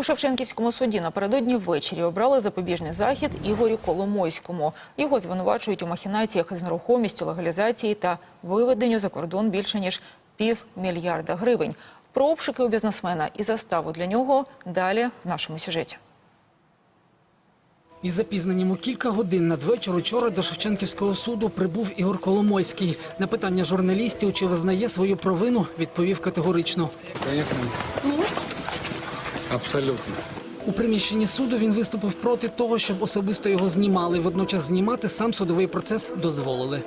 У Шевченківському суді напередодні ввечері обрали запобіжний захід Ігорю Коломойському. Його звинувачують у махінаціях із нерухомістю, легалізації та виведенню за кордон більше ніж півмільярда гривень. Про обшуки у бізнесмена і заставу для нього далі в нашому сюжеті. Із запізненням у кілька годин надвечір учора до Шевченківського суду прибув Ігор Коломойський. На питання журналістів, чи визнає свою провину, відповів категорично. Конечно. Абсолютно. У приміщенні суду він виступив проти того, щоб особисто його знімали. Водночас знімати сам судовий процес дозволили.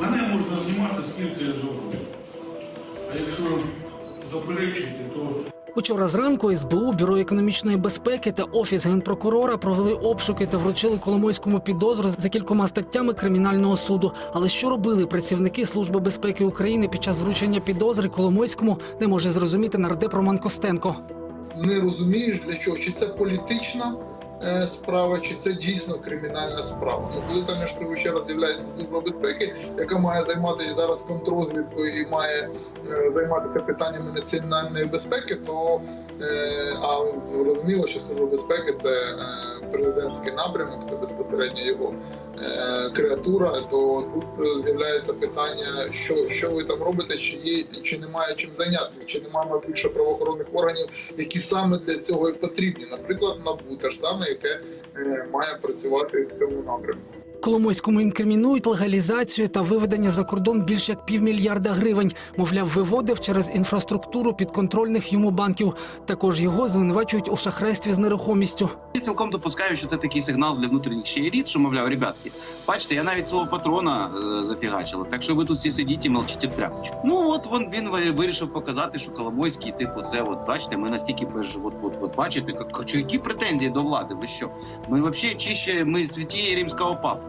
Мене можна знімати скільки я завгодно. А якщо заперечити, то Учора зранку СБУ, Бюро економічної безпеки та офіс генпрокурора провели обшуки та вручили Коломойському підозру за кількома статтями кримінального суду. Але що робили працівники Служби безпеки України під час вручення підозри Коломойському, не може зрозуміти нардеп Роман Костенко. Не розумієш для чого, чи це політична справа, чи це дійсно кримінальна справа. Ну коли там я ще раз з'являється служба безпеки, яка має займатися зараз контрозвідкою і має е, займатися питаннями національної безпеки, то е, а розуміло, що служба безпеки це е, президентський напрямок, це безпосередньо його е, креатура, то тут е, з'являється питання, що, що ви там робите, чи є чи немає чим зайнятися, чи немає більше правоохоронних органів, які саме для цього і потрібні. Наприклад, НАБУ, те саме, яке е, має працювати в цьому напрямку. Коломойському інкримінують легалізацію та виведення за кордон більш як півмільярда гривень. Мовляв, виводив через інфраструктуру підконтрольних йому банків. Також його звинувачують у шахрайстві з нерухомістю. Я цілком допускаю, що це такий сигнал для внутрішніх ще еліт, що мовляв, ребятки, бачите, я навіть свого патрона е, зафігачила, так що ви тут всі сидіть і мовчите в тряпочку. Ну от він, він ви- вирішив показати, що Коломойський, типу, це от бачите, ми настільки без от, от, бачите, як- які претензії до влади? Ви що? Ми взагалі чище, ми святіє римського папи.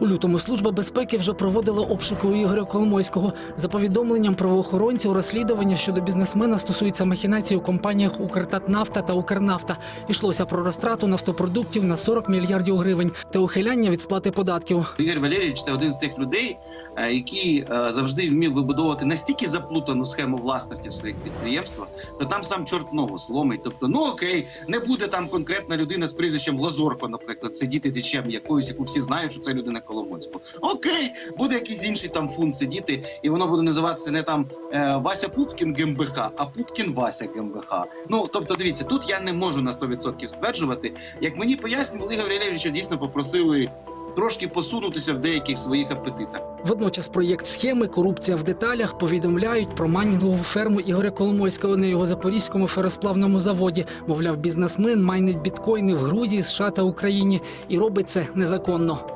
У лютому служба безпеки вже проводила обшуки у Ігоря Коломойського. За повідомленням правоохоронців, розслідування щодо бізнесмена стосується махінацій у компаніях Укртатнафта та Укрнафта. Йшлося про розтрату нафтопродуктів на 40 мільярдів гривень та ухиляння від сплати податків. Ігор Валерійович це один з тих людей, е, який е, завжди вмів вибудовувати настільки заплутану схему власності в своїх підприємствах, то там сам чорт ногу сломить. Тобто, ну окей, не буде там конкретна людина з прізвищем Лазорко, наприклад, сидіти течем якоюсь, яку всі знають, що це людина Коломойського. Окей, буде якийсь інший там фунт сидіти, і воно буде називатися не там е, Вася Пупкін ГМБХ, а Пупкін Вася ГМБХ. Ну тобто, дивіться, тут я не можу на 100% стверджувати. Як мені пояснювали, Ігор дійсно попросили трошки посунутися в деяких своїх апетитах. Водночас проєкт схеми Корупція в деталях повідомляють про майнінгову ферму Ігоря Коломойського на його запорізькому феросплавному заводі. Мовляв, бізнесмен майнить біткоїни в Грузії, США та Україні і робить це незаконно.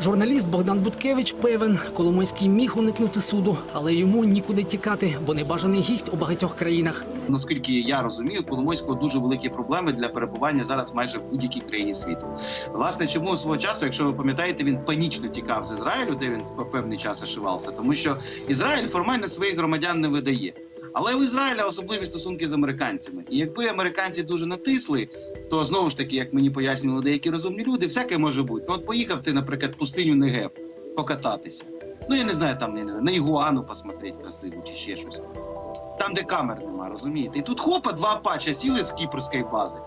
Журналіст Богдан Буткевич певен, Коломойський міг уникнути суду, але йому нікуди тікати, бо небажаний гість у багатьох країнах. Наскільки я розумію, Коломойського дуже великі проблеми для перебування зараз майже в будь-якій країні світу. Власне, чому свого часу, якщо ви пам'ятаєте, він панічно тікав з Ізраїлю, де він певний час ошивався, тому що Ізраїль формально своїх громадян не видає. Але у Ізраїля особливі стосунки з американцями. І якби американці дуже натисли, то знову ж таки, як мені пояснювали деякі розумні люди, всяке може бути. Ну, от поїхав ти, наприклад, в пустиню Негев покататися. Ну я не знаю, там не на ігуану посмотреть красиво чи ще щось. Там, де камер нема, розумієте? І тут хопа, два пача сіли з кіпрської бази.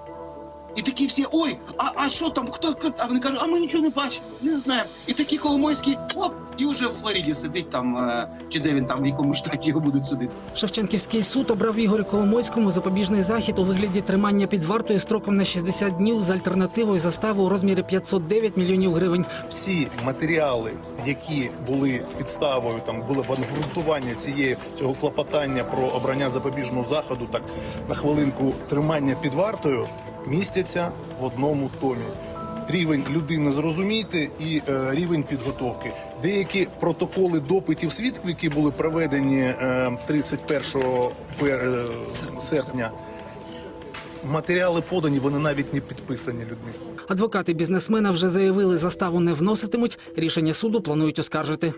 І такі всі, ой, а, а що там? Хто, хто? А вони кажуть, а ми нічого не бачимо, не знаємо. І такі Коломойські, оп, і вже в Флориді сидить там, е, чи де він там, в якому штаті його будуть судити. Шевченківський суд обрав Ігорю Коломойському запобіжний захід у вигляді тримання під вартою строком на 60 днів з альтернативою застави у розмірі 509 мільйонів гривень. всі матеріали, які були підставою, там були обґрунтування цієї цього клопотання про обрання запобіжного заходу, так на хвилинку тримання під вартою, містяться в одному томі. Рівень людини зрозуміти і е, рівень підготовки. Деякі протоколи допитів свідків, які були проведені е, 31 фер- е, серпня, матеріали подані, вони навіть не підписані людьми. Адвокати бізнесмена вже заявили, заставу не вноситимуть. Рішення суду планують оскаржити.